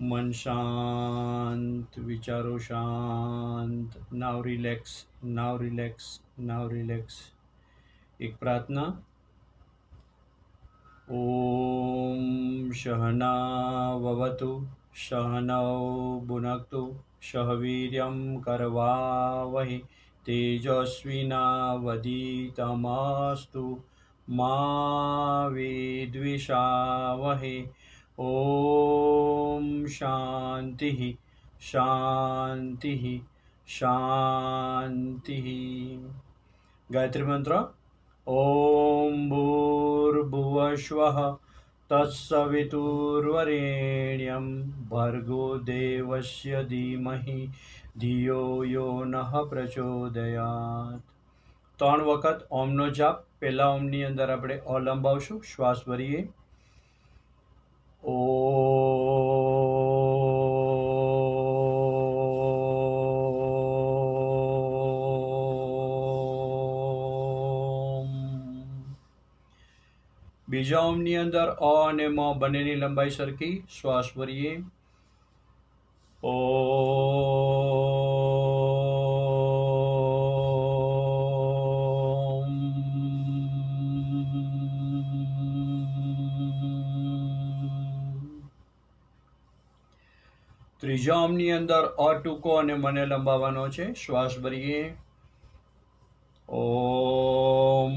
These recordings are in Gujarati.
મન શાંત, વિચારો શાંત. Now relax now relax now relax એક પ્રાર્થના. ઓમ સહના વવતુ સહનૌ ભુનક્તુ સહવીર્યમ કરવાવહી, તેજસ્વિનાવધિતમસ્તુ. મા વિદ્વિષાવહે ઓમ શાંતિ શાંતિ શાંતિ. ગાયત્રી મંત્ર, ઓમ ભૂર્ભુવસ્વઃ તત્સવિતુર્વરેણ્યમ. ભર્ગો દેવસ્ય ધીમહિ, ધિયો યો નઃ પ્રચોદયાત. ત્રણ વખત ઓમનો જાપ. પહેલા ઓમની અંદર આપણે અ લંબાવશું. શ્વાસ ભરીએ. બીજા ઓમની અંદર અ અને મ બંનેની લંબાઈ સરખી શ્વાસ ભરીએ ઓમ ત્રીજા ઓમની અંદર અ ટૂંકો અને મને લંબાવવાનો છે. શ્વાસ ભરીએ. ઓમ.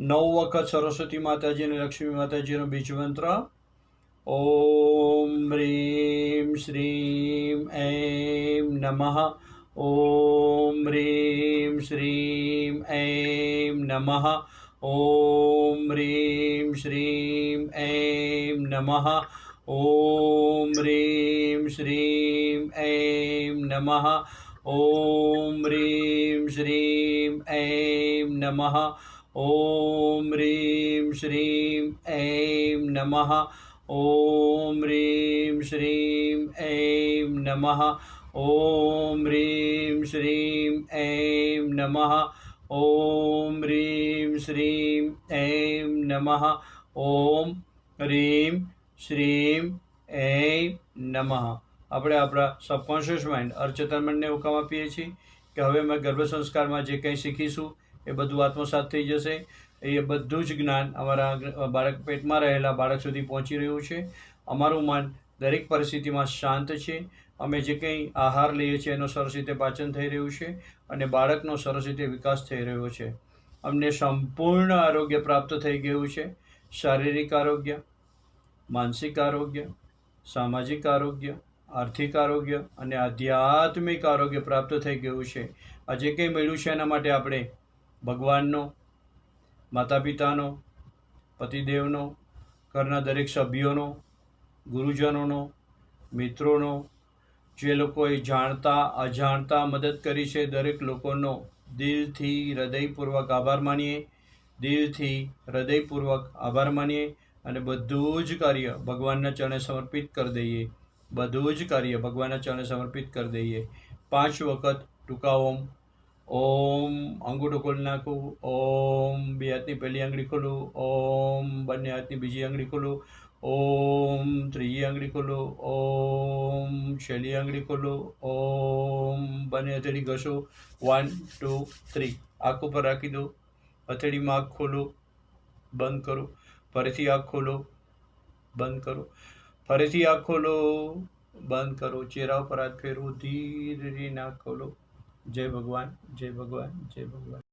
નવ વખત સરસ્વતી માતાજી અને લક્ષ્મી માતાજીનો બીજ મંત્ર. ઓમ હ્રીમ શ્રીમ, એમ, નમઃ. ઓમ. ह्रीं श्रीं ऐं नमः ॐ ह्रीं श्रीं ऐं नमः ॐ ह्रीं श्रीं ऐं नमः ॐ ह्रीं श्रीं ऐं नमः ॐ ह्रीं श्रीं ऐं नमः ॐ શ્રીમ એમ નમઃ ઓમ રીમ શ્રીમ એમ નમઃ ઓમ રીમ શ્રીમ એમ નમઃ ઓમ રીમ શ્રીમ એમ નમઃ આપણે આપણા સબકોન્શિયસ માઇન્ડ અર્ચતન મનને હુકમ આપીએ છીએ કે હવે અમે ગર્ભ સંસ્કારમાં જે કંઈ શીખીશું, એ બધું આત્મસાત થઈ જશે. એ બધું જ જ્ઞાન અમારા બાળક પેટમાં રહેલા બાળક સુધી પહોંચી રહ્યું છે. અમારું મન દરેક પરિસ્થિતિમાં શાંત છે. અમે જે કંઈ આહાર લઈએ છીએ એનો સરસ રીતે પાચન થઈ રહ્યું છે અને બાળકનો સરસ રીતે વિકાસ થઈ રહ્યો છે. અમને સંપૂર્ણ આરોગ્ય પ્રાપ્ત થઈ ગયું છે. શારીરિક આરોગ્ય, માનસિક આરોગ્ય, સામાજિક આરોગ્ય, આર્થિક આરોગ્ય અને આધ્યાત્મિક આરોગ્ય પ્રાપ્ત થઈ ગયું છે. આ જે કંઈ મળ્યું છે એના માટે આપણે ભગવાનનો માતા પિતાનો પતિદેવનો, ઘરના દરેક સભ્યોનો ગુરુજનોનો, મિત્રોનો, જે લોકોએ જાણતા, અજાણતા મદદ કરી છે, દરેક લોકોનો દિલથી હૃદયપૂર્વક આભાર માનીએ, દિલથી હૃદયપૂર્વક આભાર માનીએ અને બધું જ કાર્ય ભગવાનના ચરણે સમર્પિત કરી દઈએ, બધું જ કાર્ય ભગવાનના ચરણે સમર્પિત કરી દઈએ. પાંચ વખત ટૂંકા ઓમ ઓમ અંગૂઠો ખોલી નાખું, ઓમ બે હાથની પહેલી આંગળી ખોલું, ઓમ બંને હાથની બીજી આંગળી ખોલું ઓમ ત્રીજી આંગળી ખોલો, ઓમ છેલ્લી આંગળી ખોલો, ઓમ બંને હથેળી ઘસો. વન ટુ થ્રી આંખ ઉપર રાખી દો. હથેળીમાં આંખ ખોલો, બંધ કરો. ફરીથી આંખ ખોલો, બંધ કરો. ફરીથી આંખ ખોલો, બંધ કરો. ચહેરા ઉપર હાથ ફેરવો, ધીરે ખોલો. જય ભગવાન જય ભગવાન જય ભગવાન.